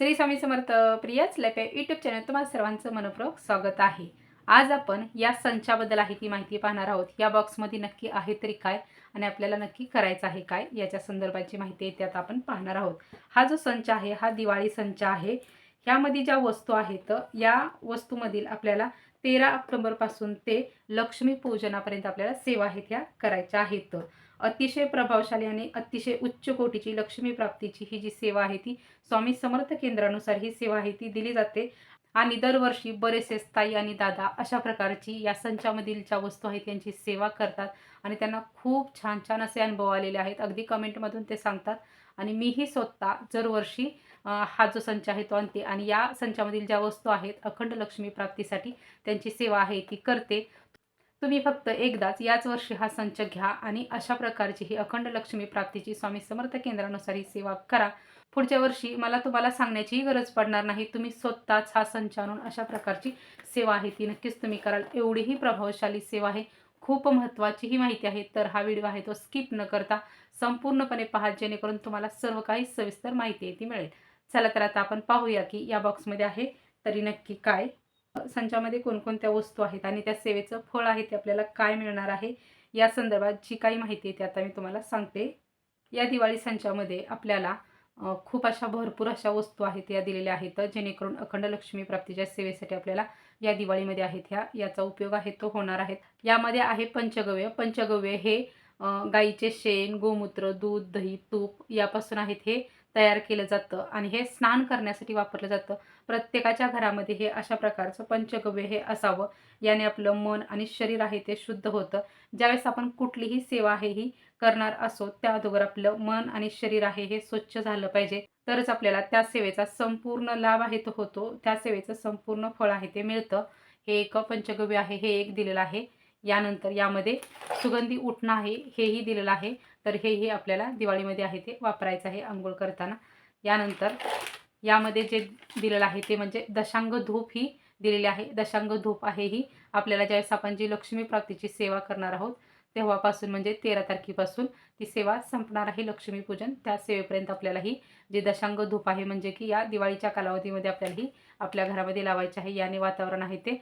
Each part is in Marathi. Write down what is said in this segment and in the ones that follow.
श्री स्वामी समर्थ प्रियाच लॅप यूट्यूब चॅनल तुम्हाला सर्वांचं मनपूर्वक स्वागत आहे. आज आपण या संचाबद्दल आहे ती माहिती पाहणार आहोत. या बॉक्समध्ये नक्की आहे तरी काय आणि आपल्याला नक्की करायचं आहे काय याच्या संदर्भाची माहिती त्यात आपण पाहणार आहोत. हा जो संच आहे हा दिवाळी संच आहे. ह्यामध्ये ज्या वस्तू आहेत या वस्तूमधील आपल्याला तेरा ऑक्टोबरपासून ते लक्ष्मी पूजनापर्यंत आपल्याला सेवा आहेत ह्या करायच्या आहेत. अतिशय प्रभावशाली आणि अतिशय उच्च कोटीची लक्ष्मी प्राप्तीची ही जी सेवा आहे ती स्वामी समर्थ केंद्रानुसार ही सेवा आहे ती दिली जाते. आणि दरवर्षी बरेचसे ताई आणि दादा अशा प्रकारची या संचामधील ज्या वस्तू आहेत त्यांची सेवा करतात. आणि त्यांना खूप छान छान असे अनुभव आलेले आहेत. अगदी कमेंटमधून ते सांगतात. आणि मीही स्वतः दरवर्षी हा जो संच आहे तो आणते. आणि या संचामधील ज्या वस्तू आहेत अखंड लक्ष्मी प्राप्तीसाठी त्यांची सेवा आहे ती करते. तुम्ही फक्त एकदाच याच वर्षी हा संच घ्या आणि अशा प्रकारची ही अखंड लक्ष्मी प्राप्तीची स्वामी समर्थ केंद्रानुसार ही सेवा करा. पुढच्या वर्षी मला तुम्हाला सांगण्याचीही गरज पडणार नाही. तुम्ही स्वतःच हा संच आणून अशा प्रकारची सेवा आहे ती नक्कीच तुम्ही कराल. एवढीही प्रभावशाली सेवा आहे. खूप महत्त्वाची ही माहिती आहे. तर हा व्हिडिओ आहे तो स्किप न करता संपूर्णपणे पहा जेणेकरून तुम्हाला सर्व काही सविस्तर माहिती आहे ती मिळेल. चला तर आता आपण पाहूया की या बॉक्समध्ये आहे तरी नक्की काय संचामध्ये कोणकोणत्या वस्तू आहेत आणि त्या सेवेचं फळ आहे ते आपल्याला काय मिळणार आहे या संदर्भात जी काही माहिती आहे ती आता मी तुम्हाला सांगते. या दिवाळी संचामध्ये आपल्याला खूप अशा भरपूर अशा वस्तू आहेत या दिलेल्या आहेत जेणेकरून अखंड लक्ष्मी प्राप्तीच्या सेवेसाठी आपल्याला या दिवाळीमध्ये आहेत ह्या याचा उपयोग आहे तो होणार आहेत यामध्ये आहे पंचगव्य. पंचगव्य हे गाईचे शेण गोमूत्र दूध दही तूप यापासून आहेत हे तयार केलं जातं आणि हे स्नान करण्यासाठी वापरलं जातं. प्रत्येकाच्या घरामध्ये हे अशा प्रकारचं पंचगव्य हे असावं. याने आपलं मन आणि शरीर आहे ते शुद्ध होतं. ज्यावेळेस आपण कुठलीही सेवा आहे ही करणार असो त्या अगोदर आपलं मन आणि शरीर आहे हे स्वच्छ झालं पाहिजे. तरच आपल्याला त्या सेवेचा संपूर्ण लाभ आहे तो होतो. त्या सेवेचं संपूर्ण फळ आहे ते मिळतं. हे एक पंचगव्य आहे हे एक दिलेलं आहे. यानंतर यामध्ये सुगंधी उठणं आहे हेही दिलेलं आहे. तर हेही आपल्याला दिवाळीमध्ये आहे ते वापरायचं आहे आंघोळ करताना. यानंतर यामध्ये जे दिलेलं आहे ते म्हणजे दशांग धूप ही दिलेली आहे. दशांग धूप आहे ही आपल्याला ज्यावेळेस आपण जी लक्ष्मी प्राप्तीची सेवा करणार आहोत तेव्हापासून म्हणजे तेरा तारखेपासून ती सेवा संपणार आहे लक्ष्मीपूजन त्या सेवेपर्यंत आपल्याला ही जे दशांग धूप आहे म्हणजे की या दिवाळीच्या कालावधीमध्ये आपल्याला ही आपल्या घरामध्ये लावायची आहे. याने वातावरण आहे ते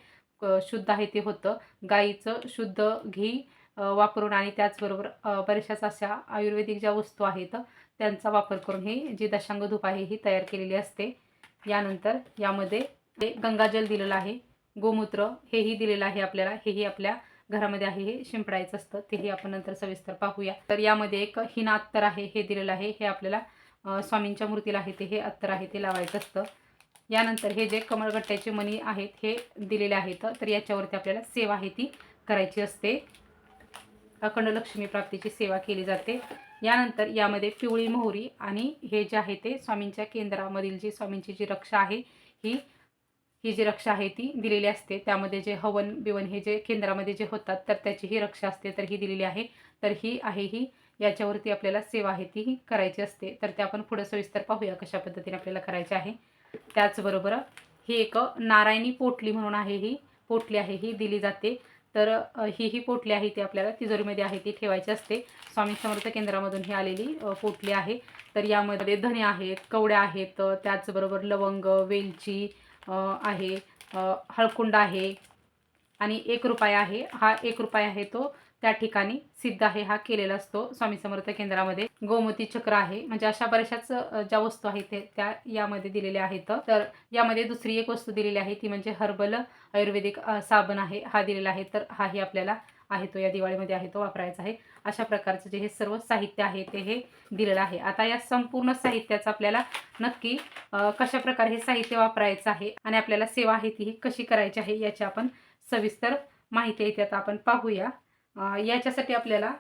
शुद्ध आहे ते होतं. गाईचं शुद्ध घी वापरून आणि त्याचबरोबर बऱ्याचशाच अशा आयुर्वेदिक ज्या वस्तू आहेत त्यांचा वापर करून ही जी दशांग धूप आहे ही तयार केलेली असते. यानंतर यामध्ये गंगाजल दिलेलं आहे गोमूत्र हेही दिलेलं आहे आपल्याला हेही आपल्या घरामध्ये आहे हे शिंपडायचं असतं तेही आपण नंतर सविस्तर पाहूया. तर यामध्ये एक हिना अत्तर आहे हे दिलेलं आहे हे आपल्याला स्वामींच्या मूर्तीला आहे ते हे अत्तर आहे ते लावायचं असतं. यानंतर हे जे कमळगट्ट्याचे मणी आहेत हे दिलेले आहेत तर याच्यावरती आपल्याला सेवा आहे ती करायची असते. अखंड लक्ष्मी प्राप्तीची सेवा केली जाते. यानंतर यामध्ये पिवळी मोहरी आणि हे जे आहे ते स्वामींच्या केंद्रामधील जी स्वामींची जी रक्षा आहे ही ही जी रक्षा आहे ती दिलेली असते. त्यामध्ये जे हवन बिवन हे जे केंद्रामध्ये जे होतात तर त्याची ही रक्षा असते तर ही दिलेली आहे. तर ही आहे ही याच्यावरती आपल्याला सेवा आहे ती ही करायची असते. तर ते आपण पुढं सविस्तर पाहूया कशा पद्धतीने आपल्याला करायचे आहे. त्याचबरोबर ही एक नारायणी पोटली म्हणून आहे ही पोटली आहे ही दिली जाते. तर ही ही पोटली आहे ती आपल्याला तिजोरीमध्ये आहे ती ठेवायची असते. स्वामी समर्थ केंद्रामधून ही आलेली पोटली आहे. तर यामध्ये धने आहेत कवड्या आहेत त्याचबरोबर लवंग वेलची आहे हळकुंड आहे आणि एक रुपया आहे. हा एक रुपया आहे तो त्या ठिकाणी सिद्ध आहे हा केलेला असतो स्वामी समर्थ केंद्रामध्ये. गोमती चक्र आहे. म्हणजे अशा बऱ्याचशाच ज्या वस्तू आहेत त्या यामध्ये दिलेल्या आहेत. तर यामध्ये दुसरी एक वस्तू दिलेली आहे ती म्हणजे हर्बल आयुर्वेदिक साबण आहे हा दिलेला आहे. तर हाही आपल्याला आहे तो या दिवाळीमध्ये आहे तो वापरायचा आहे. अशा प्रकारचं जे हे सर्व साहित्य आहे ते हे दिलेलं आहे. आता या संपूर्ण साहित्याचं आपल्याला नक्की कशा प्रकारे हे साहित्य वापरायचं आहे आणि आपल्याला सेवा आहे ती ही कशी करायची आहे याची आपण सविस्तर माहिती आहे ती आता आपण पाहूया. याच्यासाठी आपल्याला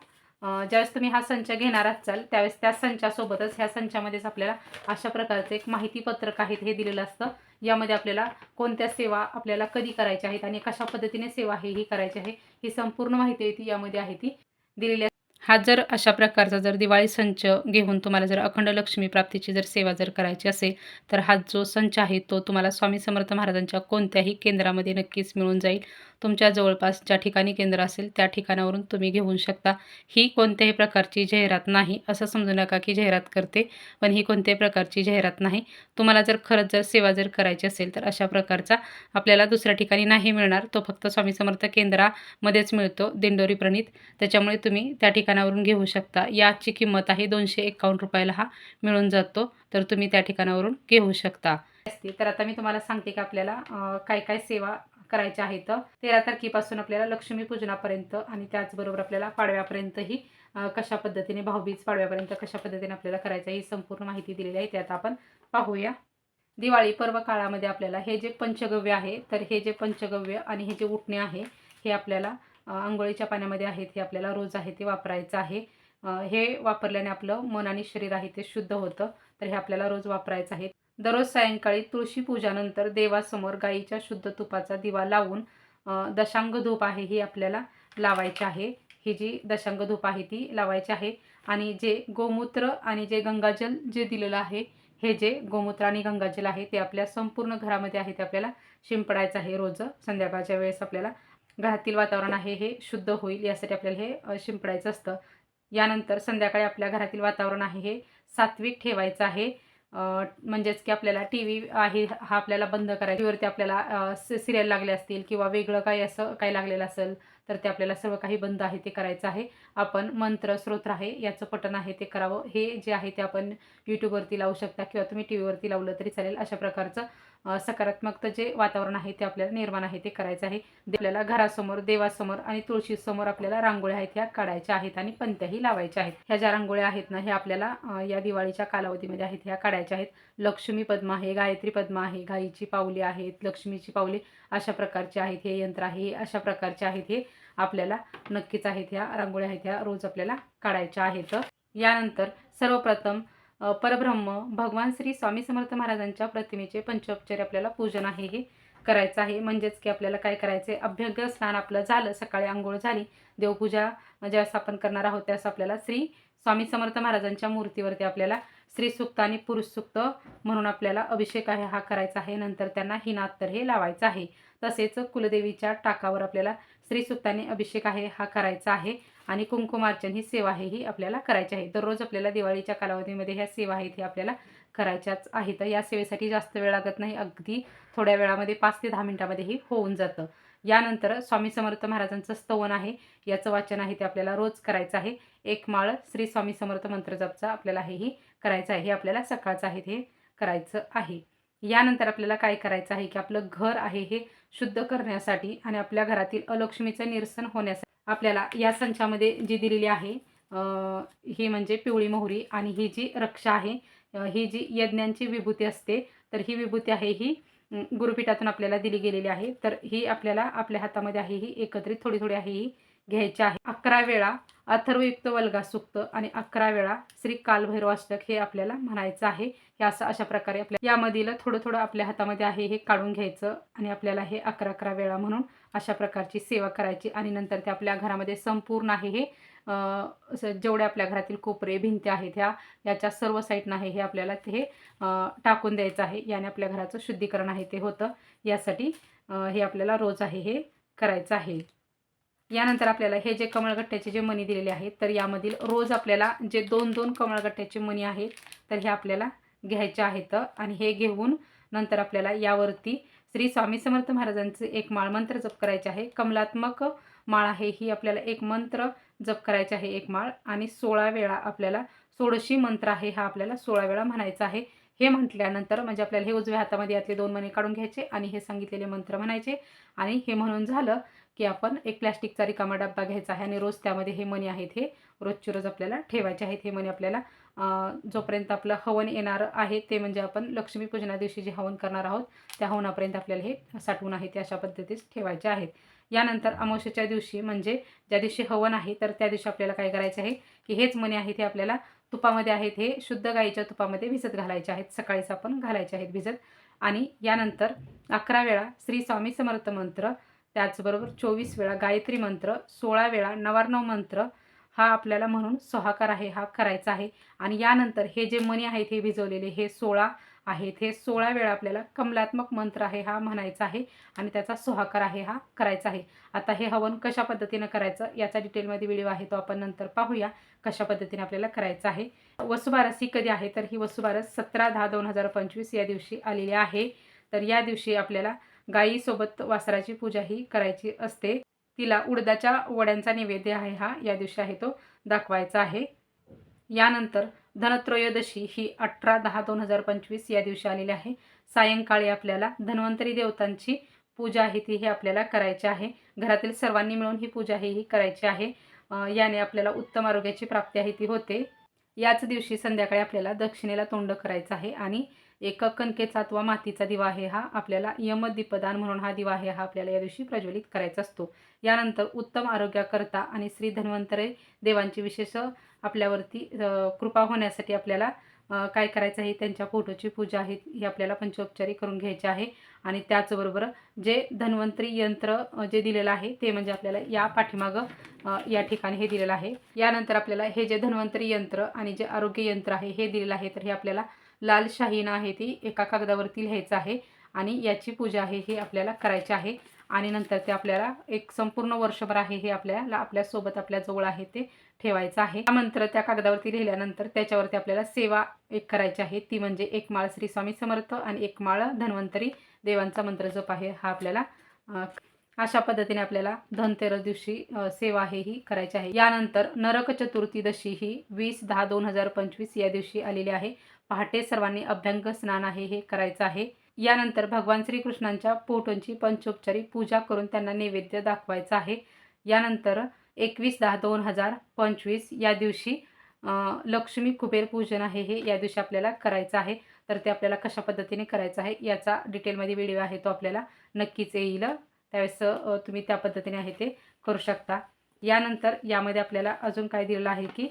ज्यावेळेस तुम्ही हा संच घेणार असाल त्यावेळेस त्या संचासोबतच ह्या संचामध्येच आपल्याला अशा प्रकारचं एक माहितीपत्रक आहे हे दिलेलं असतं. यामध्ये आपल्याला कोणत्या सेवा आपल्याला कधी करायच्या आहेत आणि कशा पद्धतीने सेवा आहे ही करायची आहे ही संपूर्ण माहिती आहे ती यामध्ये आहे ती दिलेली आहे. हा जर अशा प्रकारचा जर दिवाळी संच घेऊन तुम्हाला जर अखंड लक्ष्मी प्राप्तीची जर सेवा जर करायची असेल तर हा जो संच आहे तो तुम्हाला स्वामी समर्थ महाराजांच्या कोणत्याही केंद्रामध्ये नक्कीच मिळून जाईल. तुमच्या जवळपास ज्या ठिकाणी केंद्र असेल त्या ठिकाणावरून तुम्ही घेऊ शकता. ही कोणत्याही प्रकारची जाहिरात नाही असं समजू नका की जाहिरात करते पण ही कोणत्याही प्रकारची जाहिरात नाही. तुम्हाला जर खरंच जर सेवा जर करायची असेल तर अशा प्रकारचा आपल्याला दुसऱ्या ठिकाणी नाही मिळणार. तो फक्त स्वामी समर्थ केंद्रामध्येच मिळतो दिंडोरी प्रणित. त्याच्यामुळे तुम्ही त्या ठिकाणावरून घेऊ शकता. याची किंमत आहे दोनशे एकावन्न रुपयाला हा मिळून जातो तर तुम्ही त्या ठिकाणावरून घेऊ शकता. असते तर आता मी तुम्हाला सांगते की आपल्याला काय काय सेवा करायच्या आहेत. तेरा तारखेपासून आपल्याला लक्ष्मीपूजनापर्यंत आणि त्याचबरोबर आपल्याला पाडव्यापर्यंतही कशा पद्धतीने भाऊबीज पाडव्यापर्यंत कशा पद्धतीने आपल्याला करायचं आहे ही संपूर्ण माहिती दिलेली आहे. ते आता आपण पाहूया. दिवाळी पर्व काळामध्ये आपल्याला हे जे पंचगव्य आहे तर हे जे पंचगव्य आणि हे जे उठणे आहे हे आपल्याला आंघोळीच्या पाण्यामध्ये आहेत हे आपल्याला रोज आहे ते वापरायचं आहे. हे वापरल्याने आपलं मन आणि शरीर आहे ते शुद्ध होतं. तर हे आपल्याला रोज वापरायचं आहे. दररोज सायंकाळी तुळशी पूजानंतर देवासमोर गाईच्या शुद्ध तुपाचा दिवा लावून दशांग धूप आहे ही आपल्याला लावायची आहे. ही जी दशांग धूप आहे ती लावायची आहे. आणि जे गोमूत्र आणि जे गंगाजल जे दिलेलं आहे हे जे गोमूत्र आणि गंगाजल आहे ते आपल्या संपूर्ण घरामध्ये आहे ते आपल्याला शिंपडायचं आहे रोज. संध्याकाळच्या वेळेस आपल्याला घरातील वातावरण आहे हे शुद्ध होईल यासाठी आपल्याला हे शिंपडायचं असतं. यानंतर संध्याकाळी आपल्या घरातील वातावरण आहे हे सात्विक ठेवायचं आहे. म्हणजेच की आपल्याला टी व्ही आहे हा आपल्याला बंद करायचा. टीव्हीवरती आपल्याला सिरियल लागले असतील किंवा वेगळं काही असं काही लागलेलं असेल तर ते आपल्याला सर्व काही बंद आहे ते करायचं आहे. आपण मंत्र स्रोत्र आहे याचं पठण आहे ते करावं. हे जे आहे ते आपण यूट्यूबवरती लावू शकता किंवा तुम्ही टी व्हीवरती लावलं तरी चालेल. अशा प्रकारचं सकारात्मकता जे वातावरण आहे ते आपल्याला निर्माण आहे ते करायचं आहे. आपल्याला घरासमोर देवासमोर आणि तुळशीसमोर आपल्याला रांगोळ्या आहेत ह्या काढायच्या आहेत आणि पंत्याही लावायच्या आहेत. ह्या ज्या रांगोळ्या आहेत ना ह्या आपल्याला या दिवाळीच्या कालावधीमध्ये आहेत ह्या काढायच्या आहेत. लक्ष्मी पद्मा आहे गायत्री पद्मा आहे गायीची पावले आहेत लक्ष्मीची पावले अशा प्रकारचे आहेत हे यंत्र आहे अशा प्रकारचे आहेत हे आपल्याला नक्कीच आहेत ह्या रांगोळ्या आहेत ह्या रोज आपल्याला काढायच्या आहेत. यानंतर सर्वप्रथम परब्रह्म भगवान श्री स्वामी समर्थ महाराजांच्या प्रतिमेचे पंचोपचारी आपल्याला पूजन आहे हे करायचं आहे. म्हणजेच की आपल्याला काय करायचं आहे? अभ्यंग स्नान आपलं झालं सकाळी आंघोळ झाली देवपूजा ज्यावेळेस आपण करणार आहोत त्यास आपल्याला श्री स्वामी समर्थ महाराजांच्या मूर्तीवरती आपल्याला स्त्री सुक्त आणि पुरुष सुक्त म्हणून आपल्याला अभिषेक आहे हा करायचा आहे. नंतर त्यांना हिनात्तर हे लावायचं आहे. तसेच कुलदेवीच्या टाकावर आपल्याला स्त्री सुक्ताने अभिषेक आहे हा करायचा आहे. आणि कुंकुमार्चन ही सेवा आहे ही आपल्याला करायची आहे. दररोज आपल्याला दिवाळीच्या कालावधीमध्ये ह्या सेवा आहेत हे आपल्याला करायच्याच आहेत. या सेवेसाठी जास्त वेळ लागत नाही. अगदी थोड्या वेळामध्ये पाच ते दहा मिनिटामध्येही होऊन जातं. यानंतर स्वामी समर्थ महाराजांचं स्तवन आहे. याचं वाचन आहे ते आपल्याला रोज करायचं आहे. एक माळ श्री स्वामी समर्थ मंत्रजपचा आपल्याला हेही करायचं आहे. हे आपल्याला सकाळचं आहे हे करायचं आहे. यानंतर आपल्याला काय करायचं आहे की आपलं घर आहे हे शुद्ध करण्यासाठी आणि आपल्या घरातील अलक्ष्मीचं निरसन होण्यासाठी आपल्याला या संचामध्ये जी दिलेली आहे ही म्हणजे पिवळी मोहरी आणि ही जी रक्षा आहे ही जी यज्ञांची विभूती असते तर ही विभूती आहे ही गुरुपीठातून आपल्याला दिली गेलेली आहे. तर ही आपल्याला आपल्या हातामध्ये आहे ही एकत्रित थोडी थोडी आहे ही घ्यायची आहे. अकरा वेळा अथर्वयुक्त वल्गा सुक्त आणि अकरा वेळा श्री कालभैरवाष्टक हे आपल्याला म्हणायचं आहे. हे असं अशा प्रकारे आपल्या यामधील थोडं थोडं आपल्या हातामध्ये आहे हे काढून घ्यायचं आणि आपल्याला हे अकरा अकरा वेळा म्हणून अशा प्रकारची सेवा करायची आणि नंतर ते आपल्या घरामध्ये संपूर्ण आहे हे जेवढ्या आपल्या घरातील कोपरे भिंती आहेत ह्या याच्या सर्व साईडनं आहे हे आपल्याला ते टाकून द्यायचं आहे. याने आपल्या घराचं शुद्धीकरण आहे ते होतं. यासाठी हे आपल्याला रोज आहे हे करायचं आहे. यानंतर आपल्याला हे जे कमळगट्ट्याचे जे मणी दिलेले आहेत तर यामधील रोज आपल्याला जे दोन दोन कमळगट्ट्याचे मणी आहेत तर हे आपल्याला घ्यायचे आहेत. आणि हे घेऊन नंतर आपल्याला यावरती श्री स्वामी समर्थ महाराजांचे एक माळ मंत्र जप करायचे आहे. कमलात्मक माळ आहे ही आपल्याला एक मंत्र जप करायचे आहे एक माळ. आणि सोळा वेळा आपल्याला सोळशी मंत्र आहे हा आपल्याला सोळा वेळा म्हणायचा आहे. हे म्हटल्यानंतर म्हणजे आपल्याला हे उजव्या हातामध्ये यातले दोन मणी काढून घ्यायचे आणि हे सांगितलेले मंत्र म्हणायचे. आणि हे म्हणून झालं की आपण एक प्लॅस्टिकचा रिकामा डब्बा घ्यायचा आहे आणि रोज त्यामध्ये हे मणी आहेत हे रोजचे रोज आपल्याला ठेवायचे आहेत. हे मणी आपल्याला जोपर्यंत आपलं हवन येणार आहे ते म्हणजे आपण लक्ष्मीपूजना दिवशी जे हवन करणार आहोत त्या हवनापर्यंत आपल्याला हे साठवून आहे ते अशा पद्धतीस ठेवायचे आहेत. यानंतर अमावस्येच्या दिवशी म्हणजे ज्या दिवशी हवन आहे तर त्या दिवशी आपल्याला काय करायचं आहे की हेच मणी आहे ते आपल्याला तुपामध्ये आहेत हे शुद्ध गाईच्या तुपामध्ये भिजत घालायचे आहेत सकाळीच आपण घालायचे आहेत भिजत. आणि यानंतर अकरा वेळा श्री स्वामी समर्थ मंत्र त्याचबरोबर चोवीस वेळा गायत्री मंत्र सोळा वेळा नवार्णव मंत्र हा आपल्याला म्हणून सोहाकार आहे हा करायचा आहे. आणि यानंतर हे जे मणी आहेत हे भिजवलेले हे सोळा आहेत हे सोळा वेळा आपल्याला कमलात्मक मंत्र आहे हा म्हणायचा आहे. आणि त्याचा सुहाकार आहे हा करायचा आहे. आता हे हवन कशा पद्धतीनं करायचं याचा डिटेलमध्ये व्हिडिओ आहे तो आपण नंतर पाहूया कशा पद्धतीने आपल्याला करायचं आहे. वसुबारस ही कधी आहे तर ही वसुबारस सतरा दहा दोन हजार पंचवीस या दिवशी आलेली आहे. तर या दिवशी आपल्याला गायीसोबत वासराची पूजा ही करायची असते. तिला उडदाच्या वड्यांचा नैवेद्य आहे हा या दिवशी आहे तो दाखवायचा आहे. यानंतर धनत्रयोदशी ही अठरा दहा दोन हजार पंचवीस या दिवशी आलेली आहे. सायंकाळी आपल्याला धन्वंतरी देवतांची पूजा आहे ती ही आपल्याला करायची आहे. घरातील सर्वांनी मिळून ही पूजा ही ही करायची आहे. याने आपल्याला उत्तम आरोग्याची प्राप्ती आहे ती होते. याच दिवशी संध्याकाळी आपल्याला दक्षिणेला तोंड करायचं आहे आणि एक कणकेचा अथवा मातीचा दिवा आहे हा आपल्याला यमदीपदान म्हणून हा दिवा आहे हा आपल्याला या दिवशी प्रज्वलित करायचा असतो. यानंतर उत्तम आरोग्याकरता आणि श्री धन्वंतरे देवांची विशेष आपल्यावरती कृपा होण्यासाठी आपल्याला काय करायचं आहे त्यांच्या फोटोची पूजा आहे ही आपल्याला पंचोपचारी करून घ्यायची आहे. आणि त्याचबरोबर जे धन्वंतरी यंत्र जे दिलेलं आहे ते म्हणजे आपल्याला या पाठीमागं या ठिकाणी हे दिलेलं आहे. यानंतर आपल्याला हे जे धन्वंतरी यंत्र आणि जे आरोग्य यंत्र आहे हे दिलेलं आहे तर हे आपल्याला लाल शाहीनं आहे ती एका कागदावरती लिहायचं आहे आणि याची पूजा आहे ही आपल्याला करायची आहे. आणि नंतर ते आपल्याला एक संपूर्ण वर्षभर आहे हे आपल्याला आपल्यासोबत आपल्याजवळ आहे ते ठेवायचं आहे. हा मंत्र त्या कागदावरती लिहिल्यानंतर त्याच्यावरती आपल्याला सेवा एक करायची आहे. ती म्हणजे एक माळ श्री स्वामी समर्थ आणि एक माळ धन्वंतरी देवांचा मंत्र जप आहे हा आपल्याला अशा पद्धतीने आपल्याला धनतेरस दिवशी सेवा आहे ही करायची आहे. यानंतर नरक चतुर्थीदशी ही वीस दहा दोन हजार पंचवीस या दिवशी आलेली आहे. पहाटे सर्वांनी अभ्यंग स्नान आहे हे करायचं आहे. यानंतर भगवान श्रीकृष्णांच्या पोटोंची पंचोपचारी पूजा करून त्यांना नैवेद्य दाखवायचा आहे. यानंतर एकवीस दहा दोन हजार पंचवीस या दिवशी लक्ष्मी कुबेर पूजन आहे हे या दिवशी आपल्याला करायचं आहे. तर ते आपल्याला कशा पद्धतीने करायचं आहे याचा डिटेलमध्ये व्हिडिओ आहे तो आपल्याला नक्कीच येईल. त्यावेळेस तुम्ही त्या पद्धतीने आहे ते करू शकता. यानंतर यामध्ये आपल्याला अजून काय दिलेलं आहे की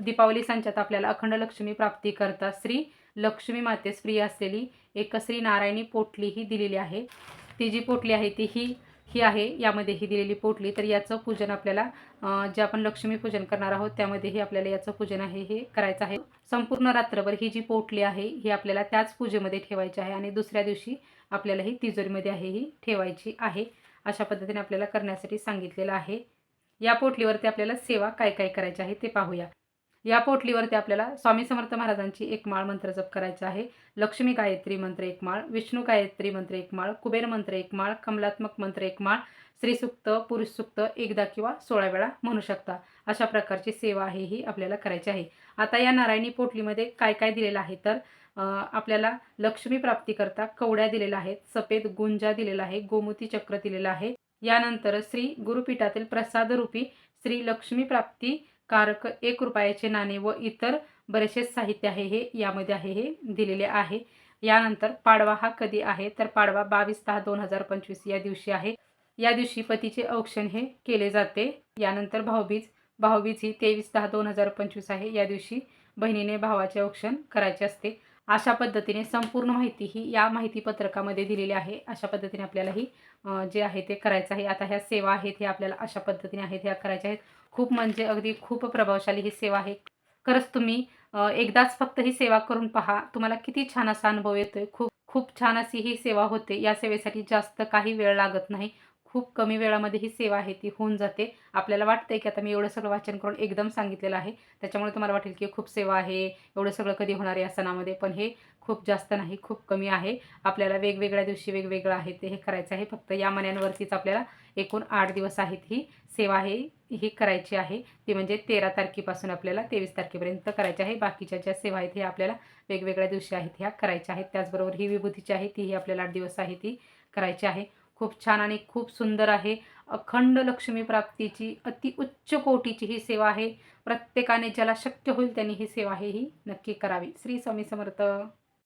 दीपावली संचात आपल्याला अखंड लक्ष्मी प्राप्ती करता श्री लक्ष्मी मातेस प्रिय असलेली एक श्री नारायणी पोटली ही दिलेली आहे. ती जी पोटली आहे ती ही ही आहे. यामध्ये ही दिलेली पोटली तर याचं पूजन आपल्याला जे आपण लक्ष्मी पूजन करणार आहोत त्यामध्येही आपल्याला याचं पूजन आहे हे करायचं आहे. संपूर्ण रात्रभर ही जी पोटली आहे ही आपल्याला त्याच पूजेमध्ये ठेवायची आहे आणि दुसऱ्या दिवशी आपल्याला ही तिजोरीमध्ये आहे ही ठेवायची आहे. अशा पद्धतीने आपल्याला करण्यासाठी सांगितलेलं आहे. या पोटलीवरती आपल्याला सेवा काय काय करायची आहे ते पाहूया. या पोटलीवरती आपल्याला स्वामी समर्थ महाराजांची एक माळ मंत्र जप करायचा आहे. लक्ष्मी गायत्री मंत्र एक माळ विष्णू गायत्री मंत्र एक माळ कुबेर मंत्र एक माळ कमलात्मक मंत्र एक माळ स्त्रीसुक्त पुरुष सुक्त एकदा किंवा सोळा वेळा म्हणू शकता. अशा प्रकारची सेवा आहे ही आपल्याला करायची आहे. आता या नारायणी पोटलीमध्ये काय काय दिलेलं आहे तर आपल्याला लक्ष्मी प्राप्तीकरता कवड्या दिलेल्या आहेत सफेद गुंजा दिलेला आहे गोमुती चक्र दिलेलं आहे यानंतर श्री गुरुपीठातील प्रसादरूपी श्री लक्ष्मी प्राप्ती कारक एक रुपयाचे नाणे व इतर बरेचसे साहित्य आहे हे यामध्ये आहे हे दिलेले आहे. यानंतर पाडवा हा कधी आहे? तर पाडवा बावीस दहा दोन हजार पंचवीस या दिवशी आहे. या दिवशी पतीचे औक्षण हे केले जाते. यानंतर भाऊबीज भाऊबीज ही तेवीस दहा दोन हजार पंचवीस आहे. या दिवशी बहिणीने भावाचे औक्षण करायचे असते. अशा पद्धतीने संपूर्ण माहिती ही या माहिती पत्रकामध्ये दिलेली आहे. अशा पद्धतीने आपल्याला ही जे आहे ते करायचं आहे. आता ह्या सेवा आहेत हे आपल्याला अशा पद्धतीने आहेत ह्या करायच्या आहेत. खूप म्हणजे अगदी खूप प्रभावशाली ही सेवा आहे. खरंच तुम्ही एकदाच फक्त ही सेवा करून पहा. तुम्हाला किती छान असा अनुभव येतोय. खूप खूप छान अशी ही सेवा होते. या सेवेसाठी जास्त काही वेळ लागत नाही. खूप कमी वेळामध्ये ही सेवा आहे ती होऊन जाते. आपल्याला वाटतं आहे की आता मी एवढं सगळं वाचन करून एकदम सांगितलेलं आहे. त्याच्यामुळे तुम्हाला वाटेल की खूप सेवा आहे एवढं सगळं कधी होणार आहे सणामध्ये पण हे खूप जास्त नाही खूप कमी आहे. आपल्याला वेगवेगळ्या दिवशी वेगवेगळं आहे ते हे करायचं आहे. फक्त या महिन्यांवरतीच आपल्याला एकूण आठ दिवस आहेत ही सेवा आहे ही करायची आहे. ती म्हणजे तेरा तारखेपासून आपल्याला तेवीस तारखेपर्यंत करायची आहे. बाकीच्या ज्या सेवा आहेत हे आपल्याला वेगवेगळ्या दिवशी आहेत ह्या करायच्या आहेत. त्याचबरोबर ही विभूतीची आहे तीही आपल्याला आठ दिवस आहे ती करायची आहे. खूप छान आणि खूप सुंदर आहे. अखंड लक्ष्मी प्राप्तीची अति उच्च कोटीची ही सेवा आहे. प्रत्येकाने ज्याला शक्य होईल त्यांनी ही सेवा आहे ही नक्की करावी. श्री स्वामी समर्थ.